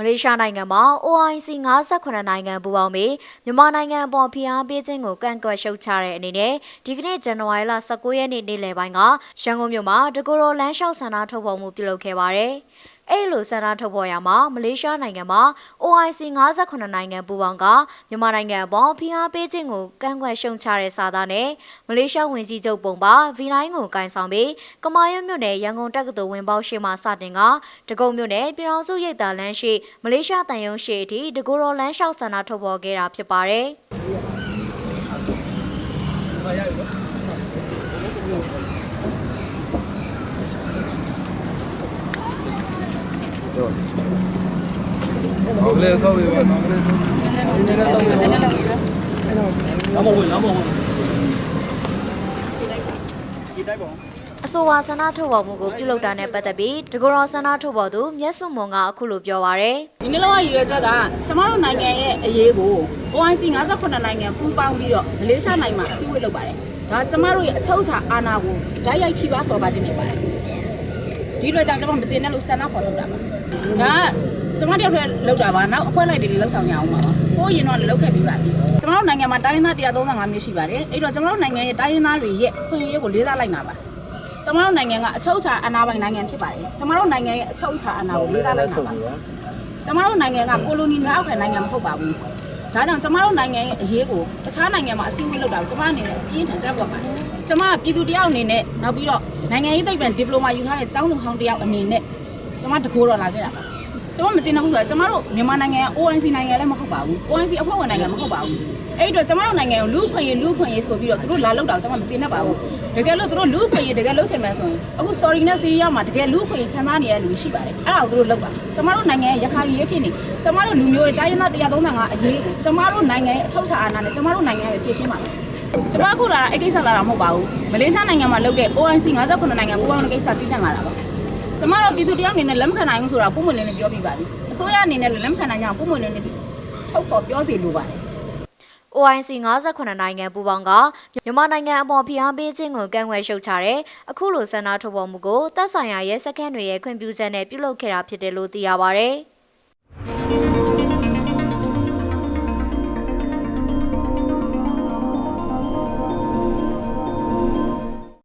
မလေးရှားနိုင်ငံမှာ OIC 58နိုင်ငံပူးပေါင်းပြီးမြန်မာနိုင်ငံအပေါ်ဖိအားပေးခြင်းကိုကန့်ကွက်ရှုတ်ချတဲ့အနေနဲ့ဒီကနေ့ဇန်နဝါရီလ19ရက်နေ့နေ့လယ်ပိုင်းကရန်ကုန်မြို့မှာတကူရောလမ်းလျှောက်ဆန္ဒထုတ်ဖော်မှုပြုလုပ်ခဲ့ပါတယ်။ အဲ့လိုဆန္ဒထုတ်ဖော်ရမှာမလေးရှားနိုင်ငံမှာ OIC 58နိုင်ငံပူးပေါင်းကမြန်မာနိုင်ငံအပေါ်ဖိအားပေးခြင်းကိုကန့်ကွက်ရှုတ်ချတဲ့စာသားနဲ့မလေးရှားဝန်ကြီးချုပ်ပုံပါ V9 ကိုကင်ဆောင်ပြီးကမာရွတ်မြို့နယ်ရန်ကုန်တက္ကသိုလ်ဝင်ပေါက်ရှိမှစတင်ကတကုံမြို့နယ်ပြည်တော်စုရိပ်သာလမ်းရှိမလေးရှားတန်ယုံရှိအထိတကူရောလမ်းလျှောက်ဆန္ဒထုတ်ဖော်ခဲ့တာဖြစ်ပါတယ်။ အောင်လေကောက်ရပါအောင်လေနောက်မဝင်နောက်မဝင်ဒီတိုက်ပေါ့အဆိုပါဆန္ဒထုတ်ဖော်မှုကိုပြုလုပ်တာနဲ့ပတ်သက်ပြီးတကူရောဆန္ဒထုတ်ဖော်သူမျက်စုံမွန်ကအခုလိုပြောပါရယ်ဒီနေ့လောကရည်ရွယ်ချက်ကကျမတို့နိုင်ငံရဲ့အရေးကို OIC 58နိုင်ငံပူးပေါင်းပြီးတော့မလေးရှားနိုင်ငံမှာအစည်းအဝေးလုပ်ပါတယ်။ဒါကျမတို့ရဲ့အချုပ်အခြာအာဏာကိုဓာတ်ရိုက်ထိပါဆော်ပါခြင်းဖြစ်ပါတယ်။ ဒီလိုကြောင့်ကျမမကျေနပ်လို့ဆန္ဒဖော်ထုတ်တာပါ။ဒါကကျမတယောက်တည်းလုပ်တာပါ။နောက်အဖွဲ့လိုက်တွေလည်းလုပ်ဆောင်ကြအောင်ပါပါ။ကိုယ်ရင်တော့လည်းလုပ်ခဲ့ပြီးပါပြီ။ကျမတို့နိုင်ငံမှာတိုင်းရင်းသား135မျိုးရှိပါတယ်။အဲ့တော့ကျမတို့နိုင်ငံရဲ့တိုင်းရင်းသားတွေရဲ့ခွင့်ရကိုလေးစားလိုက်တာပါ။ကျမတို့နိုင်ငံကအချုပ်အခြာအာဏာပိုင်နိုင်ငံဖြစ်ပါတယ်။ကျမတို့နိုင်ငံရဲ့အချုပ်အခြာအာဏာကိုလေးစားလိုက်တာပါ။ကျမတို့နိုင်ငံကကိုလိုနီလက်အောက်ခံနိုင်ငံမဟုတ်ပါဘူး။ ဒါကြောင့်ကျမတို့နိုင်ငံရဲ့အရေးကိုတခြားနိုင်ငံမှာအစည်းအဝေးလုပ်တာကိုကျမအနေနဲ့ပြင်းထန်ကန့်ကွက်ပါတယ်။ကျမကပြည်သူတယောက်အနေနဲ့နောက်ပြီးတော့နိုင်ငံရေးသိပ္ပံဒီပလိုမာယူထားတဲ့ကျောင်းသူဟောင်းတယောက်အနေနဲ့ကျမတကိုးတော့လာခဲ့တာပါ။ ကျမမကျေနပ်ဘူးဆိုတော့ကျမတို့မြန်မာနိုင်ငံက ONC နိုင်ငံလည်းမဟုတ်ပါဘူး။ ONC အဖွဲ့ဝင်နိုင်ငံမဟုတ်ပါဘူး။အဲ့ဒီတော့ကျမတို့နိုင်ငံကိုလူ့ခွင့်ရေးလူ့ခွင့်ရေးဆိုပြီးတော့သူတို့လာလောက်တာကိုကျမမကျေနပ်ပါဘူး။တကယ်လို့သူတို့လူ့ခွင့်ရေးတကယ်လုပ်ချင်မှဆိုရင်အခု sorry နဲ့ series ရောက်မှာတကယ်လူ့ခွင့်ရေးခံစားနေရတဲ့လူရှိပါတယ်။အဲ့ဒါကိုသူတို့လုပ်ပါ။ကျမတို့နိုင်ငံရဲ့ရခိုင်ရေးဖြစ်နေကျမတို့လူမျိုးရဲ့တိုင်းရင်းသား135အရေးကိုကျမတို့နိုင်ငံရဲ့အချုပ်အခြာအာဏာနဲ့ကျမတို့နိုင်ငံရဲ့ဖြည့်ရှင်းပါမယ်။ကျမအခုလာတာအဲ့ကိစ္စလာတာမဟုတ်ပါဘူး။မလေးရှားနိုင်ငံမှာလုပ်တဲ့ OIC 58နိုင်ငံပူးပေါင်းတဲ့ကိစ္စတည်တံ့လာတာပါ။ ကျမတို့ပြည်သူတယောက်အနေနဲ့လက်မခံနိုင်ဘူးဆိုတာပုံမှန်လေးနဲ့ပြောပြပါပြီ။အစိုးရအနေနဲ့လည်းလက်မခံနိုင်ကြအောင်ပုံမှန်လေးနဲ့ထုတ်ဖော်ပြောစီလိုပါတယ်။ OIC 58နိုင်ငံပူးပေါင်းကမြန်မာနိုင်ငံအပေါ်ဖိအားပေးခြင်းကိုကန့်ကွက်ရှုတ်ချတဲ့အခုလိုဆန္ဒထုတ်ဖော်မှုကိုတပ်ဆိုင်ရာရဲစခန်းတွေရဲ့ခွင့်ပြုချက်နဲ့ပြုလုပ်ခဲ့တာဖြစ်တယ်လို့သိရပါဗျ။